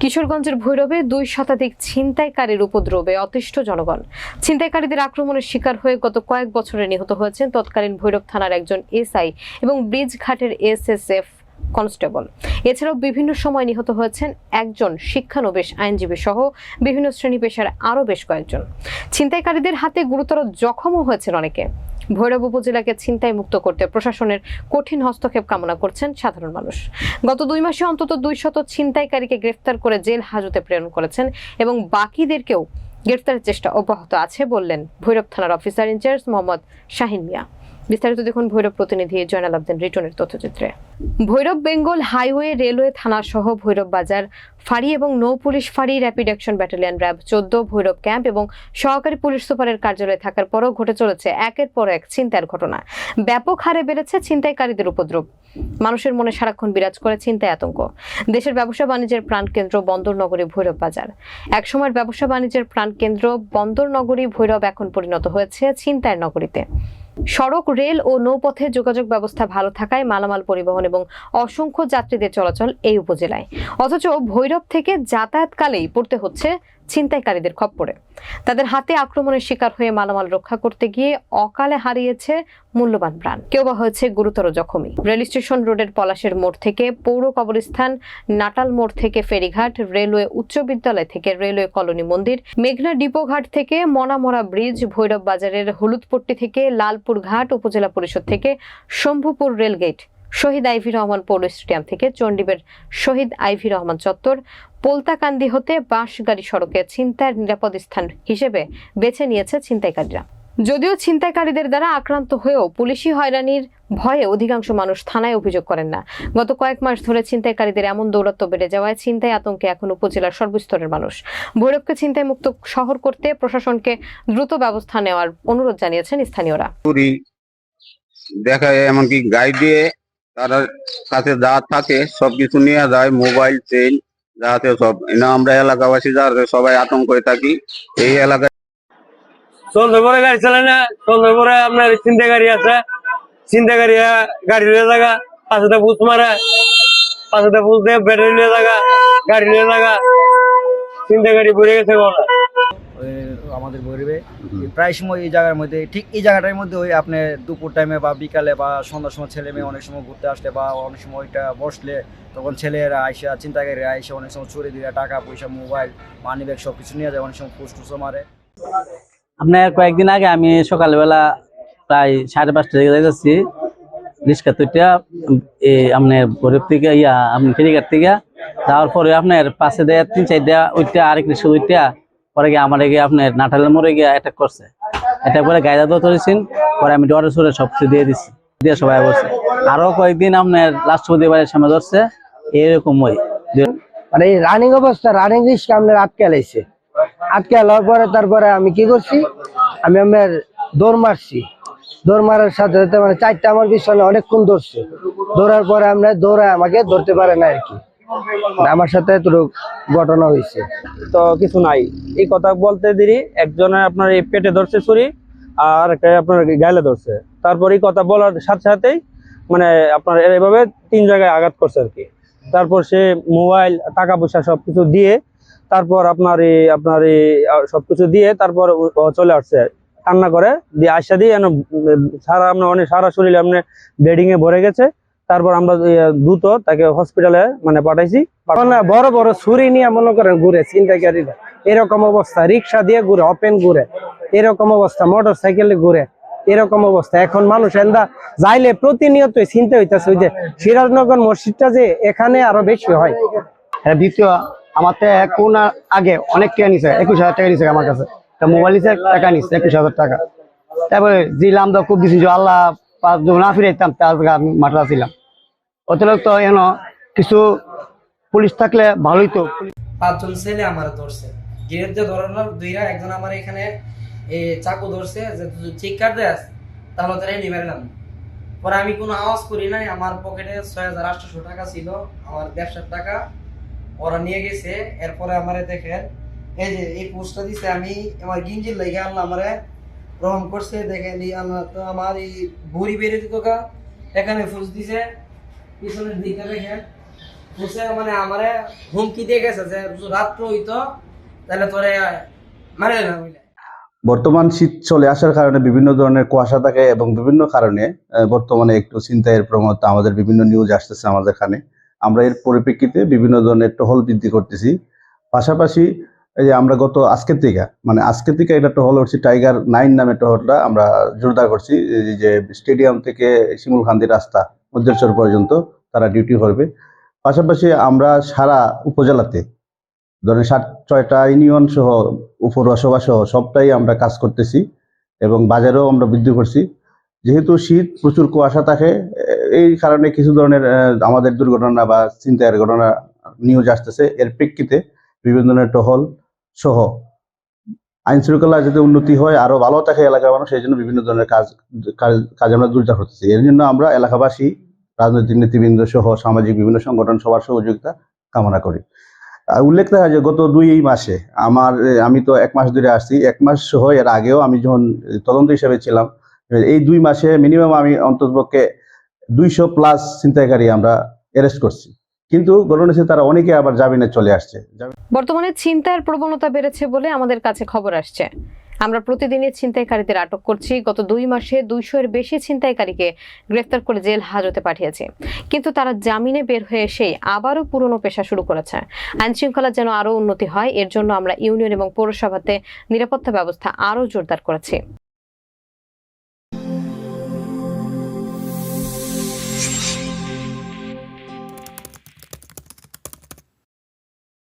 কিশোরগঞ্জের ভৈরবে দুই শতাধিক ছিনতাইকারীর উপদ্রবে অতিষ্ঠ জনগণ। ছিনতাইকারীদের আক্রমণের শিকার হয়ে গত কয়েক বছরে নিহত হয়েছেন তৎকালীন ভৈরব থানার একজন এসআই এবং ব্রিজ ঘাটের এসএসএফ কনস্টেবল। এছাড়াও বিভিন্ন সময় নিহত হয়েছেন একজন শিক্ষানবেশ আইনজীবী সহ বিভিন্ন শ্রেণি পেশার আরও বেশ কয়েকজন। ছিনতাইকারীদের হাতে গুরুতর জখমও হয়েছেন অনেকে। ভৈরব উপজেলাকে ছিনতাই মুক্ত করতে প্রশাসনের কঠিন হস্তক্ষেপ কামনা করছেন সাধারণ মানুষ। গত দুই মাসে অন্তত দুই শত ছিনতাইকারীকে গ্রেফতার করে জেল হাজতে প্রেরণ করেছেন এবং বাকিদেরকেও গ্রেফতারের চেষ্টা অব্যাহত আছে বললেন ভৈরব থানার অফিসার ইনচার্জ মোহাম্মদ শাহিন মিয়া। বিস্তারিত দেখুন ভৈরব প্রতিনিধি জয়নাল আবদিন রিটনের তথ্যচিত্রে। ভৈরব বেঙ্গল হাইওয়ে রেলওয়ে থানা সহ ভৈরব বাজার, ফাঁড়ি এবং নৌ পুলিশ ফাঁড়ি র্যাপিড অ্যাকশন ব্যাটালিয়ন র্যাব চোদ্দ ভৈরব ক্যাম্প এবং সহকারী পুলিশ সুপারের কার্যালয়ে থাকার পরও ঘটে চলেছে একের পর এক ছিনতাইয়ের ঘটনা। ব্যাপক হারে বেড়েছে ছিনতাইকারীদের উপদ্রব। মানুষের মনে সারাক্ষণ বিরাজ করে ছিনতাই আতঙ্ক। দেশের ব্যবসা বাণিজ্যের প্রাণকেন্দ্র বন্দর নগরী ভৈরব বাজার। একসময়ের ব্যবসা বাণিজ্যের প্রাণকেন্দ্র বন্দর নগরী ভৈরব এখন পরিণত হয়েছে ছিনতাইয়ের নগরীতে। সড়ক, রেল ও নৌপথে যোগাযোগ ব্যবস্থা ভালো থাকায় মালামাল পরিবহন এবং অসংখ্য যাত্রীদের চলাচল এই উপজেলায়। অথচ ভৈরব থেকে যাতায়াতকালেই পড়তে হচ্ছে ছিনতাইকারীদের খপ্পরে। তাদের হাতে আক্রমণের শিকার হয়ে মালামাল রক্ষা করতে গিয়ে অকালে হারিয়েছে মূল্যবান প্রাণ। কেউ বা হয়েছে গুরুতর জখমী। রেল স্টেশন রোডের পলাশের মোড় থেকে পৌর কবরস্থান, নাটাল মোড় থেকে ফেরিঘাট, রেলওয়ে উচ্চ বিদ্যালয় থেকে রেলওয়ে কলোনি মন্দির, মেঘনা ডিপোঘাট থেকে মনামরা ব্রিজ, ভৈরব বাজারের হলুদপট্টি থেকে লালপুর ঘাট উপজেলা পরিষদ থেকে শম্ভুপুর রেলগেট, শহীদ আইভি রহমান পৌর স্টেডিয়াম থেকে চণ্ডীবের শহীদ আইভি রহমান চত্বর, পোলতাকান্দি হতে বাঁশগাড়ি সড়কে ছিনতাইয়ের নিরাপদ স্থান হিসেবে বেছে নিয়েছে ছিনতাইকারীরা। যদিও ছিনতাইকারীদের দ্বারা আক্রান্ত হয়েও পুলিশি হয়রানির ভয়ে অধিকাংশ মানুষ থানায় অভিযোগ করেন না। গত কয়েক মাস ধরে ছিনতাইকারীদের এমন দৌরাত্ম্য বেড়ে যাওয়ায় ছিনতাই আতঙ্কে এখন উপজেলার সর্বস্তরের মানুষ। ভৈরবকে ছিনতাই মুক্ত শহর করতে প্রশাসনকে দ্রুত ব্যবস্থা নেওয়ার অনুরোধ জানিয়েছেন স্থানীয়রা। দেখা যায়, এমনকি গাইড দিয়ে তারা কাছে যা থাকে সবকিছু নিয়ে যায়, মোবাইল চেইন যাতে সব না, আমরা এলাকাবাসী যা সবাই আতঙ্কে থাকি। এই এলাকায় চন্দ্রপুরে গাড়ি চালায় না চন্দ্রপুরে আপনার চিন্তা গাড়ি আছে। চিন্তা গাড়ি গাড়ি লিয়ে জায়গা পাঁচটা বুঝ মারে, পাঁচটা বুঝ দিয়ে ব্যাটারি লিয়ে জায়গা গাড়ি লিয়ে জায়গা চিন্তা গাড়ি ভরে গেছে ওরা আমাদের ভৈরবে। প্রায় সময় এই জায়গার মধ্যে, ঠিক এই জায়গাটার মধ্যে ওই আপনি দুপুর টাইমে বা বিকালে বা সন্ধ্যার সময় ছেলে মেয়ে অনেক সময় ঘুরতে আসলে বা অনেক সময় ওইটা বসলে, তখন ছেলেরা আইসা চিন্তাকারীরা আইসা অনেক সময় চুরি দিয়ে টাকা পয়সা মোবাইল মানি ব্যাগ সব কিছু নিয়ে যায়, অনেক সময় ফুস টুসও মারে। আপনার কয়েকদিন আগে আমি সকালবেলা প্রায় সাড়ে পাঁচটা থেকে যাইতেছি, রিক্সা তুইটা আপনার গরিব থেকে, ইয়া আপনি ফেরিঘাট থেকে। যাওয়ার পরে আপনার পাশে দেয়া তিন চারটা, ওইটা আরেক রিক্সা ওইটা পরে গিয়ে আমার গিয়ে আপনার নাটালের মোড়ে গিয়ে অ্যাটাক করছে। এটা করে গায়ে দাদা ধরেছেন, পরে আমি ডরে সরে সব কিছু দিয়ে দিচ্ছি দিয়ে সবাই বসে। আরও কয়েকদিন আপনার রাষ্ট্রপতি বাড়ির সামনে ধরছে এরকম ওই মানে রানিং অবস্থা রানিং রিস্ক আপনার আটকে লাইছে। আটকে লওয়ার পরে তারপরে আমি কি করছি? আমি আমার দৌড় মারছি। দৌড় মারার সাথে সাথে মানে চারটা আমার পিছনে অনেকক্ষণ দৌড়ছে দৌড়ার পরে আমরা দৌড়ায় আমাকে ধরতে পারে না আর কি। আমার সাথে এতটুকু ঘটনা হয়েছে। তো কিছু নাই। এই কথা বলতে দেরি একজনের আপনার এই পেটে ধরছে ছুরি, আর একটা আপনার গালে ধরছে। তারপর এই কথা বলার সাথে সাথেই মানে আপনার এইভাবে তিন জায়গায় আঘাত করছে আর কি। তারপর সে মোবাইল, টাকা পয়সা সবকিছু দিয়ে তারপর আপনার এই আপনার এই সবকিছু দিয়ে তারপর চলে আসছে। কান্না করে দিয়ে আসা দিয়ে এনে, সারা আপনার অনেক সারা শরীরে আপনার বেডিং এ ভরে গেছে। তারপর আমরা দ্রুত তাকে হসপিটালে মানে পাঠাইছি। বড় বড় ছুরি নিয়ে মনে করেন ঘুরে চিন্তাকারীরা এরকম অবস্থা রিক্সা দিয়ে ঘুরে ওপেন ঘুরে। এরকম অবস্থা মোটর সাইকেলে ঘুরে। এরকম অবস্থা। এখন মানুষ এন্দা যাইলে প্রতিনিয়ত চিন্তা হইতেছে ওই যে সিরাজনগর মসজিদটা যে এখানে আরও বেশি হয়। হ্যাঁ দ্বিতীয় আমার তো কোন আগে অনেক টাকা নিছে, একুশ হাজার টাকা নিছে আমার কাছে। মোবাইল নিছে, টাকা নিছে, একুশ হাজার টাকা। তারপরে জিলাম তো খুব দিছি আল্লাহ পাঁচ না ফিরাইতাম তার মাঠে ছিলাম অতিরিক্ত এন কিছু পুলিশ থাকলে ভালোই তো। পাঁচজন ছেলে আমার ধরছে। গিরের যে ধরানোর দুইরা একজন আমার এখানে চাকু ধরছে যে, তুই চিৎকার দেস, তাহলে তারা নিবে না পরে আমি কোনো আওয়াজ করি নাই, আমার পকেটে ছয় হাজার আটশোশো টাকা ছিল, আমার ব্যবসার টাকা। ওরা নিয়ে গেছে, এরপরে আমারে দেখেন, এই যে এই পোস্টটা দিছে, আমি আমার গিঞ্জির লেগে আল্লাহ আমারে রহম করছে, দেখেন তো আমার এই বুড়ি বেড়ে দিত গা, এখানে ফুস দিছে, পিছনের দিকে দেখেন বুঝছে মানে আমারে হুমকি দিয়ে গেছে যে রাত্র হইতো, তাহলে তোরে মারে বর্তমান শীত চলে আসার কারণে বিভিন্ন ধরনের কুয়াশা থাকে এবং বিভিন্ন কারণে বর্তমানে একটু চিন্তায়ের প্রবণতা আমাদের বিভিন্ন নিউজ আসতেছে আমাদের এখানে আমরা এর পরিপ্রেক্ষিতে বিভিন্ন ধরনের টহল বৃদ্ধি করতেছি। পাশাপাশি এই যে আমরা গত আজকের থেকে মানে আজকের থেকে এটা টহল করছি টাইগার নাইন নামে টহলটা আমরা জোরদার করছি। যে স্টেডিয়াম থেকে শিমুল শিমুলখান্দি রাস্তা, মধ্যেশ্বর পর্যন্ত তারা ডিউটি করবে। পাশাপাশি আমরা সারা উপজেলাতে, ধরেন সাত, ছয়টা ইউনিয়ন সহ উপরোয়া সভা সহ সবটাই আমরা কাজ করতেছি এবং বাজারেও আমরা বৃদ্ধি করছি। যেহেতু শীত, প্রচুর কুয়াশা থাকে, এই কারণে কিছু ধরনের আমাদের দুর্ঘটনা বা চিন্তায়ের ঘটনা নিউজ আসতেছে। এর প্রেক্ষিতে বিভিন্ন ধরনের টহল সহ আইন শৃঙ্খলা যাতে উন্নতি হয়, আরও ভালো থাকে এলাকার মানুষ, সেই জন্য বিভিন্ন ধরনের কাজ কাজ আমরা জোরদার করতেছি। এর জন্য আমরা এলাকাবাসী, রাজনৈতিক নেতৃবৃন্দ সহ সামাজিক বিভিন্ন সংগঠন, সবার সহযোগিতা কামনা করি। উল্লেখ দেখা যায়, গত দুই মাসে আমার, আমি তো এক মাস ধরে আসছি, এক মাস সহ এর আগেও আমি যখন তদন্ত হিসেবে ছিলাম এই দুই মাসে মিনিমাম আমি অন্ততপক্ষে দুইশো প্লাস ছিনতাইকারী আমরা অ্যারেস্ট করছি। কিন্তু হচ্ছে তারা অনেকে আবার জামিনে চলে আসছে। বর্তমানে ছিনতাইয়ের প্রবণতা বেড়েছে বলে আমাদের কাছে খবর আসছে। আমরা প্রতিদিনই ছিনতাইকারীদের আটক করছি। গত দুই মাসে দুইশো এর বেশি ছিনতাইকারীকে গ্রেফতার করে জেল হাজতে পাঠিয়েছি। কিন্তু তারা জামিনে বের হয়ে এসেই আবারও পুরনো পেশা শুরু করেছে। আইন শৃঙ্খলা যেন আরও উন্নতি হয়, এর জন্য আমরা ইউনিয়ন এবং পৌরসভাতে নিরাপত্তা ব্যবস্থা আরও জোরদার করেছি।